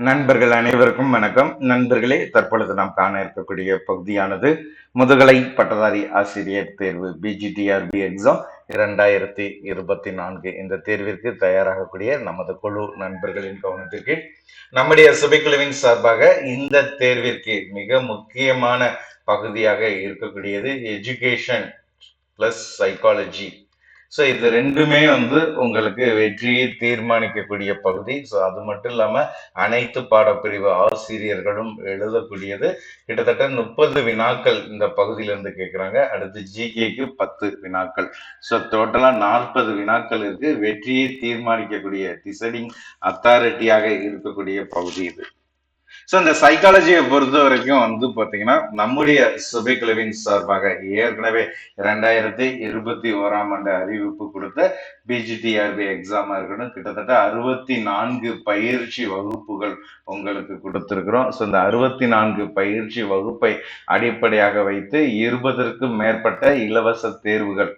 நண்பர்கள் அனைவருக்கும் வணக்கம். நண்பர்களே தற்பொழுது நாம் காண இருக்கக்கூடிய பகுதியானது முதுகலை பட்டதாரி ஆசிரியர் தேர்வு பிஜிடிஆர்பி எக்ஸாம் இரண்டாயிரத்தி இருபத்தி நான்கு இந்த தேர்விற்கு தயாராகக்கூடிய நமது குழு நண்பர்களின் கவனத்திற்கு நம்முடைய சுபைக்குழுவின் சார்பாக இந்த தேர்விற்கு மிக முக்கியமான பகுதியாக இருக்கக்கூடியது எஜுகேஷன் பிளஸ் சைக்காலஜி ஸோ இது ரெண்டுமே வந்து உங்களுக்கு வெற்றியை தீர்மானிக்கக்கூடிய பகுதி. ஸோ அது மட்டும் இல்லாமல் அனைத்து பாடப்பிரிவு ஆசிரியர்களும் எழுதக்கூடியது. கிட்டத்தட்ட முப்பது வினாக்கள் இந்த பகுதியிலேருந்து கேட்குறாங்க அடுத்து ஜிகேக்கு பத்து வினாக்கள். ஸோ டோட்டலாக நாற்பது வினாக்கள் இருக்கு. வெற்றியை தீர்மானிக்கக்கூடிய டிசைடிங் அத்தாரிட்டியாக இருக்கக்கூடிய பகுதி இது. ஸோ இந்த சைக்காலஜியை பொறுத்த வரைக்கும் வந்து பார்த்தீங்கன்னா நம்முடைய சுபைக்குழுவின் சார்பாக ஏற்கனவே ரெண்டாயிரத்தி இருபத்தி ஓராம் ஆண்டு அறிவிப்பு கொடுத்த பிஜிடிஆர்பி எக்ஸாமா இருக்கட்டும் கிட்டத்தட்ட அறுபத்தி நான்கு பயிற்சி வகுப்புகள் உங்களுக்கு கொடுத்துருக்குறோம். ஸோ இந்த அறுபத்தி நான்கு பயிற்சி வகுப்பை அடிப்படையாக வைத்து இருபதற்கும் மேற்பட்ட இலவச தேர்வுகள்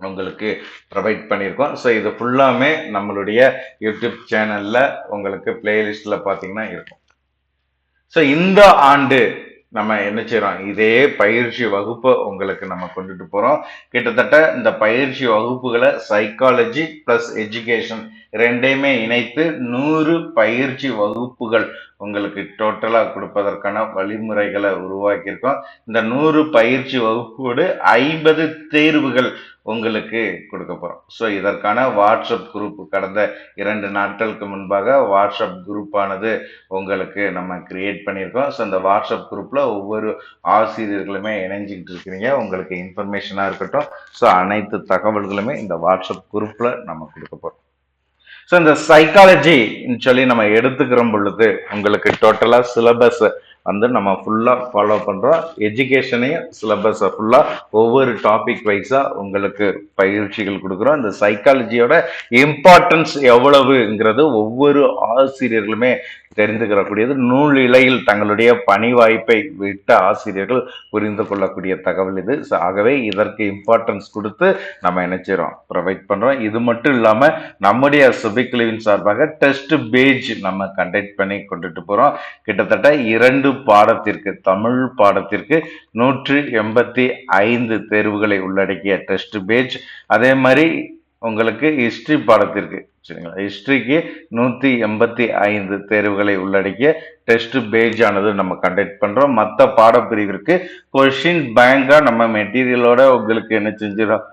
உங்களுக்கு ப்ரொவைட் பண்ணியிருக்கோம். ஸோ இது ஃபுல்லாமே நம்மளுடைய யூடியூப் சேனலில் உங்களுக்கு பிளேலிஸ்டில் பார்த்தீங்கன்னா இருக்கும். ஸோ இந்த ஆண்டு நம்ம என்ன செய்யறோம் இதே பயிற்சி வகுப்பை உங்களுக்கு நம்ம கொண்டுட்டு போறோம். கிட்டத்தட்ட இந்த பயிற்சி வகுப்புகளை சைக்காலஜி பிளஸ் எஜுகேஷன் ரெண்டையுமே இணைத்து நூறு பயிற்சி வகுப்புகள் உங்களுக்கு டோட்டலாக கொடுப்பதற்கான வழிமுறைகளை உருவாக்கியிருக்கோம். இந்த நூறு பயிற்சி வகுப்போடு ஐம்பது தேர்வுகள் உங்களுக்கு கொடுக்க போகிறோம் ஸோ இதற்கான வாட்ஸ்அப் குரூப் கடந்த இரண்டு நாட்களுக்கு முன்பாக வாட்ஸ்அப் குரூப்பானது உங்களுக்கு நம்ம கிரியேட் பண்ணியிருக்கோம். ஸோ அந்த வாட்ஸ்அப் குரூப்பில் ஒவ்வொரு ஆசிரியர்களுமே இணைஞ்சிக்கிட்டு இருக்கிறீங்க. உங்களுக்கு இன்ஃபர்மேஷனாக இருக்கட்டும். ஸோ அனைத்து தகவல்களுமே இந்த வாட்ஸ்அப் குரூப்பில் நம்ம கொடுக்க போகிறோம் ஸோ இந்த சைக்காலஜின்னு சொல்லி நம்ம எடுத்துக்கிற பொழுது உங்களுக்கு டோட்டலாக சிலபஸ் வந்து நம்ம ஃபுல்லாக ஃபாலோ பண்ணுறோம் எஜுகேஷனையும் சிலபஸை ஃபுல்லாக ஒவ்வொரு டாபிக் வைஸாக உங்களுக்கு பயிற்சிகள் கொடுக்குறோம். இந்த சைக்காலஜியோட இம்பார்ட்டன்ஸ் எவ்வளவுங்கிறது ஒவ்வொரு ஆசிரியர்களுமே தெரிந்துக்கிறக்கூடியது நூல் இலையில் தங்களுடைய பணி வாய்ப்பை விட்ட ஆசிரியர்கள் புரிந்து கொள்ளக்கூடிய தகவல் இது. ஸோ ஆகவே இதற்கு இம்பார்ட்டன்ஸ் கொடுத்து நம்ம நினைச்சிடறோம் செய்கிறோம் ப்ரொவைட் பண்ணுறோம் இது மட்டும் இல்லாமல் நம்முடைய சுபிக்லிவின் சார்பாக டெஸ்ட் பேஜ் நம்ம கண்டக்ட் பண்ணி கொண்டுட்டு போகிறோம் கிட்டத்தட்ட இரண்டு பாடத்திற்கு தமிழ் பாடத்திற்கு நூற்று எண்பத்தி ஐந்து தேர்வுகளை உள்ளடக்கிய டெஸ்ட் பேஜ் அதே மாதிரி உங்களுக்கு ஹிஸ்ட்ரி பாடத்திற்கு சரிங்களா? ஹிஸ்ட்ரிக்கு நூற்றி எண்பத்தி ஐந்து தேர்வுகளை உள்ளடக்கிய டெஸ்ட் பேஜ் ஆனது நம்ம கண்டக்ட் பண்ணுறோம் மற்ற பாடப்பிரிவிற்கு கொஷின் பேங்காக நம்ம மெட்டீரியலோட உங்களுக்கு என்ன செஞ்சிடும்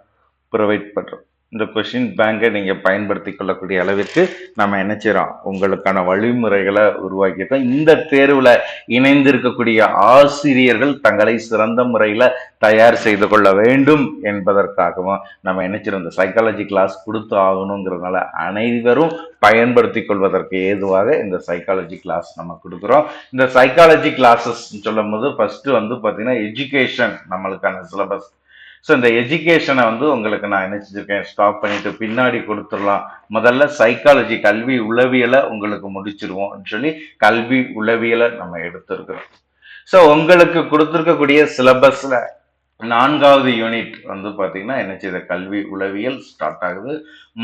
ப்ரொவைட் பண்ணுறோம் இந்த கொஷின் பேங்கை நீங்கள் பயன்படுத்தி கொள்ளக்கூடிய அளவிற்கு நம்ம என்ன செய்கிறோம் உங்களுக்கான வழிமுறைகளை உருவாக்கியிருக்கோம். இந்த தேர்வில் இணைந்திருக்கக்கூடிய ஆசிரியர்கள் தங்களை சிறந்த முறையில் தயார் செய்து கொள்ள வேண்டும் என்பதற்காகவும் நம்ம என்ன இந்த சைக்காலஜி கிளாஸ் கொடுத்து ஆகணுங்கிறதுனால அனைவரும் பயன்படுத்தி கொள்வதற்கு ஏதுவாக இந்த சைக்காலஜி கிளாஸ் நம்ம கொடுக்குறோம். இந்த சைக்காலஜி கிளாஸஸ் சொல்லும் போது ஃபஸ்ட்டு வந்து பார்த்திங்கன்னா எஜுகேஷன் நம்மளுக்கான சிலபஸ் ஸோ இந்த எஜுகேஷனை வந்து உங்களுக்கு நான் என்ன செஞ்சுருக்கேன்? ஸ்டாப் பண்ணிட்டு பின்னாடி கொடுத்துடலாம். முதல்ல சைக்காலஜி கல்வி உளவியலை உங்களுக்கு முடிச்சிருவோம் சொல்லி கல்வி உளவியலை நம்ம எடுத்திருக்கிறோம். ஸோ உங்களுக்கு கொடுத்துருக்கக்கூடிய சிலபஸில் நான்காவது யூனிட் வந்து பார்த்தீங்கன்னா என்ன செய்த கல்வி உளவியல் ஸ்டார்ட் ஆகுது.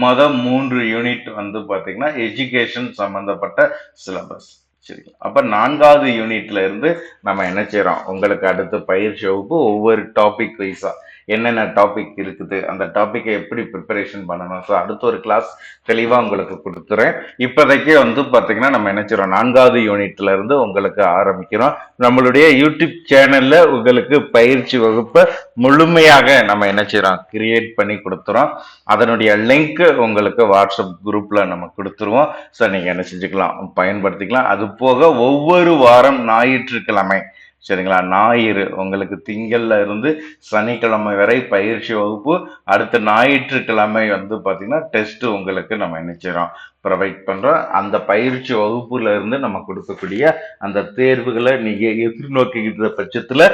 மொதல் மூன்று யூனிட் வந்து பார்த்தீங்கன்னா எஜுகேஷன் சம்மந்தப்பட்ட சிலபஸ் சரிங்களா? அப்போ நான்காவது யூனிட்ல இருந்து நம்ம என்ன செய்கிறோம் உங்களுக்கு அடுத்த பயிற்சி வகுப்பு ஒவ்வொரு டாபிக் வைஸாக என்னென்ன டாபிக் இருக்குது அந்த டாப்பிக்கை எப்படி ப்ரிப்பரேஷன் பண்ணணும்? ஸோ அடுத்த ஒரு கிளாஸ் தெளிவாக உங்களுக்கு கொடுத்துறேன். இப்போதைக்கு வந்து பார்த்தீங்கன்னா நம்ம நினைச்சிடறோம் நான்காவது யூனிட்ல இருந்து உங்களுக்கு ஆரம்பிக்கிறோம். நம்மளுடைய யூடியூப் சேனல்ல உங்களுக்கு பயிற்சி வகுப்பை முழுமையாக நம்ம என்ன கிரியேட் பண்ணி கொடுத்துறோம். அதனுடைய லிங்க் உங்களுக்கு வாட்ஸ்அப் குரூப்ல நம்ம கொடுத்துருவோம். ஸோ நீங்க என்ன செஞ்சுக்கலாம்? பயன்படுத்திக்கலாம். அது போக ஒவ்வொரு வாரம் ஞாயிற்றுக்கிழமை சரிங்களா? ஞாயிறு உங்களுக்கு திங்கள்ல இருந்து சனிக்கிழமை வரை பயிற்சி வகுப்பு அடுத்த ஞாயிற்றுக்கிழமை வந்து பார்த்தீங்கன்னா டெஸ்ட்டு உங்களுக்கு நம்ம நினைச்சிடறோம் ப்ரொவைட் பண்ணுறோம் அந்த பயிற்சி வகுப்புல இருந்து நம்ம கொடுக்கக்கூடிய அந்த தேர்வுகளை நீங்கள் எதிர்நோக்கிக்கிற பட்சத்தில்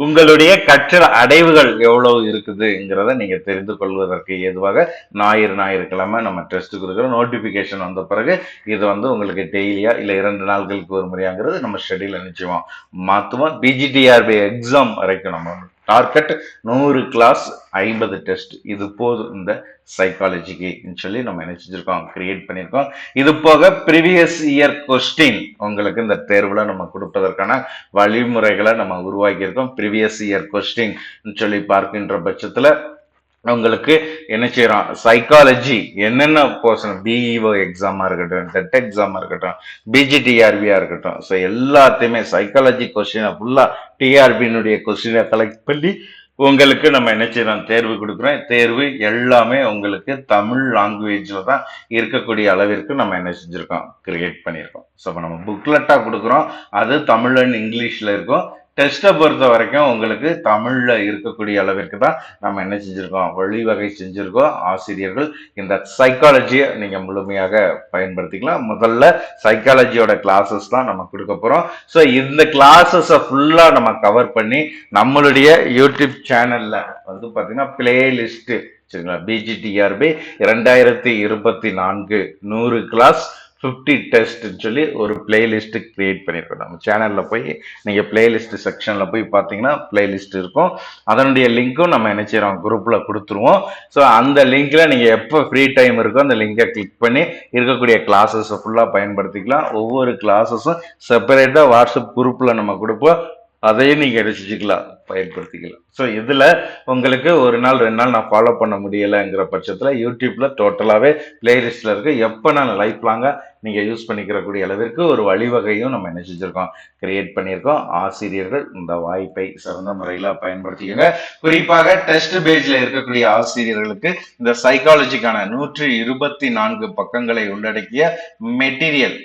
உங்களுடைய கற்றல் அடைவுகள் எவ்வளவு இருக்குதுங்கிறத நீங்க தெரிந்து கொள்வதற்கு ஏதுவாக ஞாயிறு ஞாயிற்றுக்கிழமை நம்ம டெஸ்ட் கொடுக்குறோம் நோட்டிபிகேஷன் வந்த பிறகு இது வந்து உங்களுக்கு டெய்லியா இல்லை இரண்டு நாட்களுக்கு ஒரு முறையாங்கிறது நம்ம ஷெடியூல நிச்சயமா மாற்றுவோம் பிஜிடிஆர்பி எக்ஸாம் வரைக்கும் நம்ம டார்கெட் நூறு கிளாஸ் ஐம்பது டெஸ்ட் இது போதும் இந்த சைக்காலஜிக்கு சொல்லி நம்ம என்ன செஞ்சிருக்கோம்? கிரியேட் பண்ணியிருக்கோம் இது போக ப்ரீவியஸ் இயர் கொஸ்டின் உங்களுக்கு இந்த தேர்வில் நம்ம கொடுப்பதற்கான வழிமுறைகளை நம்ம உருவாக்கியிருக்கோம். ப்ரீவியஸ் இயர் கொஸ்டின் சொல்லி பார்க்கின்ற பட்சத்தில் உங்களுக்கு என்ன செய்யறோம்? சைக்காலஜி என்னென்ன போர்ஷன் பிஇஓ எக்ஸாமா இருக்கட்டும் டெட் எக்ஸாமா இருக்கட்டும் பிஜிடிஆர்பியா இருக்கட்டும். ஸோ எல்லாத்தையுமே சைக்காலஜி கொஸ்டினை ஃபுல்லா டிஆர்பியினுடைய கொஸ்டினை கலெக்ட் பண்ணி உங்களுக்கு நம்ம என்ன செய்யறோம்? தேர்வு கொடுக்குறோம். தேர்வு எல்லாமே உங்களுக்கு தமிழ் லாங்குவேஜில் தான் இருக்கக்கூடிய அளவிற்கு நம்ம என்ன செஞ்சுருக்கோம்? கிரியேட் பண்ணியிருக்கோம் ஸோ இப்போ நம்ம புக்லெட்டாக கொடுக்குறோம். அது தமிழ் அண்ட் இங்கிலீஷில் இருக்கும். டெஸ்ட்டை பொறுத்த வரைக்கும் உங்களுக்கு தமிழில் இருக்கக்கூடிய அளவிற்கு தான் நம்ம என்ன செஞ்சுருக்கோம்? வழிவகை செஞ்சுருக்கோம். ஆசிரியர்கள் இந்த சைக்காலஜியை நீங்கள் முழுமையாக பயன்படுத்திக்கலாம். முதல்ல சைக்காலஜியோட கிளாஸஸ் தான் நம்ம கொடுக்க போகிறோம் ஸோ இந்த கிளாஸஸை ஃபுல்லாக நம்ம கவர் பண்ணி நம்மளுடைய யூடியூப் சேனலில் வந்து பார்த்தீங்கன்னா பிளேலிஸ்ட்டு சரிங்களா? பிஜிடிஆர்பி இரண்டாயிரத்தி இருபத்தி நான்கு நூறு கிளாஸ் ஃபிஃப்டி டெஸ்ட்னு சொல்லி ஒரு பிளேலிஸ்ட் கிரியேட் பண்ணியிருக்கோம் நம்ம சேனலில் போய் நீங்கள் பிளேலிஸ்ட் செக்ஷனில் போய் பார்த்தீங்கன்னா பிளேலிஸ்ட் இருக்கும். அதனுடைய லிங்க்கும் நம்ம என்ன செய்கிறோம் குரூப்பில் கொடுத்துருவோம். ஸோ அந்த லிங்க்கில் நீங்கள் எப்போ ஃப்ரீ டைம் இருக்கோ அந்த லிங்கை கிளிக் பண்ணி இருக்கக்கூடிய கிளாஸஸை ஃபுல்லாக பயன்படுத்திக்கலாம். ஒவ்வொரு கிளாஸஸும் செப்பரேட்டாக வாட்ஸ்அப் குரூப்பில் நம்ம கொடுப்போம். அதையும் நீங்கள் ரசிச்சுக்கலாம். பயன்படுத்திக்கலாம் ஸோ இதில் உங்களுக்கு ஒரு நாள் ரெண்டு நாள் நான் ஃபாலோ பண்ண முடியலைங்கிற பட்சத்தில் யூடியூப்பில் டோட்டலாகவே பிளேலிஸ்ட்டில் இருக்குது எப்போ நான் லைஃப் லாங்காக நீங்கள் யூஸ் பண்ணிக்கிறக்கூடிய அளவிற்கு ஒரு வழிவகையும் நம்ம என்ன செஞ்சுருக்கோம்? கிரியேட் பண்ணியிருக்கோம். ஆசிரியர்கள் இந்த வாய்ப்பை சிறந்த முறையில் பயன்படுத்திக்கோங்க. குறிப்பாக டெஸ்ட் பேஜில் இருக்கக்கூடிய ஆசிரியர்களுக்கு இந்த சைக்காலஜிக்கான நூற்றி இருபத்தி நான்கு பக்கங்களை உள்ளடக்கிய மெட்டீரியல்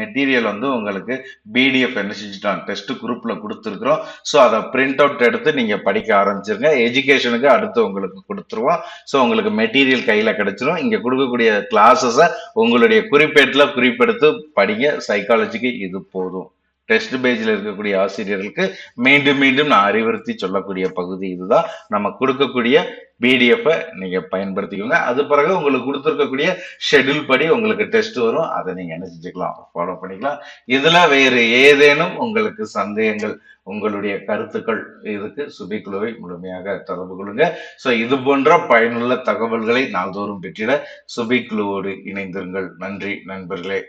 மெட்டீரியல் வந்து உங்களுக்கு பிடிஎஃப் என்ன செஞ்சுட்டோம் டெஸ்ட் குரூப்பில் கொடுத்துருக்குறோம். ஸோ அதை பிரிண்ட் அவுட் எடுத்து நீங்கள் படிக்க ஆரம்பிச்சிருங்க. எஜுகேஷனுக்கு அடுத்து உங்களுக்கு கொடுத்துருவோம். ஸோ உங்களுக்கு மெட்டீரியல் கையில் கிடச்சிரும். இங்கே கொடுக்கக்கூடிய கிளாஸஸை உங்களுடைய குறிப்பேட்டில் குறிப்பெடுத்து படிங்க. சைக்காலஜிக்கு இது போதும். டெஸ்ட் பேஜில் இருக்கக்கூடிய ஆசிரியர்களுக்கு மீண்டும் மீண்டும் நான் அறிவுறுத்தி சொல்லக்கூடிய பகுதி இதுதான். நம்ம கொடுக்கக்கூடிய பிடிஎஃப்பை நீங்கள் பயன்படுத்திக்கோங்க. அது பிறகு உங்களுக்கு கொடுத்துருக்கக்கூடிய ஷெட்யூல் படி உங்களுக்கு டெஸ்ட் வரும். அதை நீங்கள் என்ன செஞ்சுக்கலாம்? ஃபாலோ பண்ணிக்கலாம். இதில் வேறு ஏதேனும் உங்களுக்கு சந்தேகங்கள் உங்களுடைய கருத்துக்கள் இதுக்கு சுபிக்குழுவை முழுமையாக தொடர்பு கொள்ளுங்க. ஸோ இது போன்ற பயனுள்ள தகவல்களை நாள்தோறும் பெற்றிட சுபிக்குழுவோடு இணைந்திருங்கள். நன்றி நண்பர்களே.